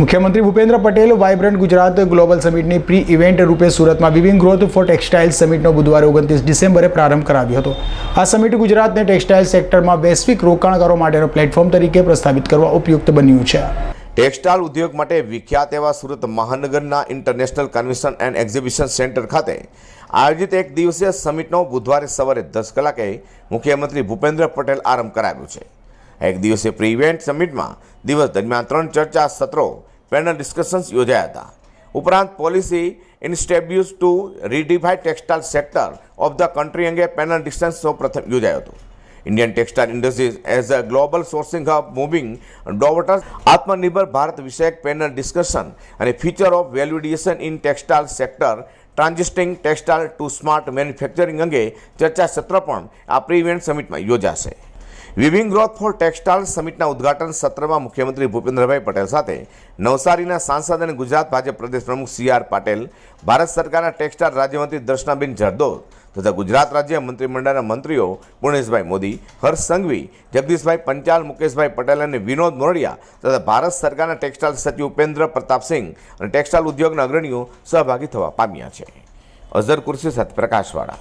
મુખ્યમંત્રી Bhupendra Patel vibrant Gujarat global સમિટની pre event રૂપે સુરતમાં વિવિંગ ગ્રોથ ફોર ટેક્સટાઇલ સમિટનો બુધવારે ઓગણત્રીસ ડિસેમ્બરે પ્રારંભ કરાવ્યો હતો. આ સમિટ ગુજરાતને ટેક્સટાઇલ સેક્ટરમાં વૈશ્વિક રોકાણકારો માટેનો પ્લેટફોર્મ તરીકે પ્રસ્થાપિત કરવા ઉપયુક્ત બન્યું છે. ટેક્સટાઇલ ઉદ્યોગ માટે વિખ્યાત એવા Surat મહાનગરના international convention and exhibition centre ખાતે આયોજિત એક દિવસીય સમિટનો બુધવારે સવારે દસ કલાકે મુખ્યમંત્રી ભૂપેન્દ્ર પટેલ આરંભ કરાવ્યો છે. એક દિવસે પ્રી ઇવેન્ટ સમિટમાં દિવસ દરમિયાન ત્રણ ચર્ચા સત્રો પેનલ ડિસ્કશન્સ યોજાયા હતા ઉપરાંત policy incentives to redefine textile sector of the country અંગે પેનલ ડિસ્કશન સૌ પ્રથમ યોજાયો હતો Indian textile industries as a global sourcing hub moving towards Atmanirbhar Bharat વિષયક પેનલ ડિસ્કશન અને feature of value addition in textile sector transitioning textile to smart manufacturing અંગે ચર્ચા સત્ર પણ આ પ્રી ઇવેન્ટ સમિટમાં યોજાશે વિવિંગ ગ્રોથ ફોર ટેક્સટાઇલ સમિટના ઉદ્ઘાટન સત્રમાં મુખ્યમંત્રી ભૂપેન્દ્રભાઈ પટેલ સાથે નવસારીના સાંસદ અને ગુજરાત ભાજપ પ્રદેશ પ્રમુખ સી આર પાટેલ, ભારત સરકારના ટેક્સટાઇલ રાજ્યમંત્રી દર્શનાબેન જરદો તથા ગુજરાત રાજ્ય મંત્રીમંડળના મંત્રીઓ પુણેશભાઈ મોદી, હર્ષ સંઘવી, જગદીશભાઈ પંચાલ, મુકેશભાઈ પટેલ અને વિનોદ મોરડિયા તથા ભારત સરકારના ટેક્સટાઇલ સચિવ ઉપેન્દ્ર પ્રતાપસિંહ અને ટેક્સટાઇલ ઉદ્યોગના અગ્રણીઓ સહભાગી થવા પામ્યા છે. અઝર કુર્સી સાથે પ્રકાશવાળા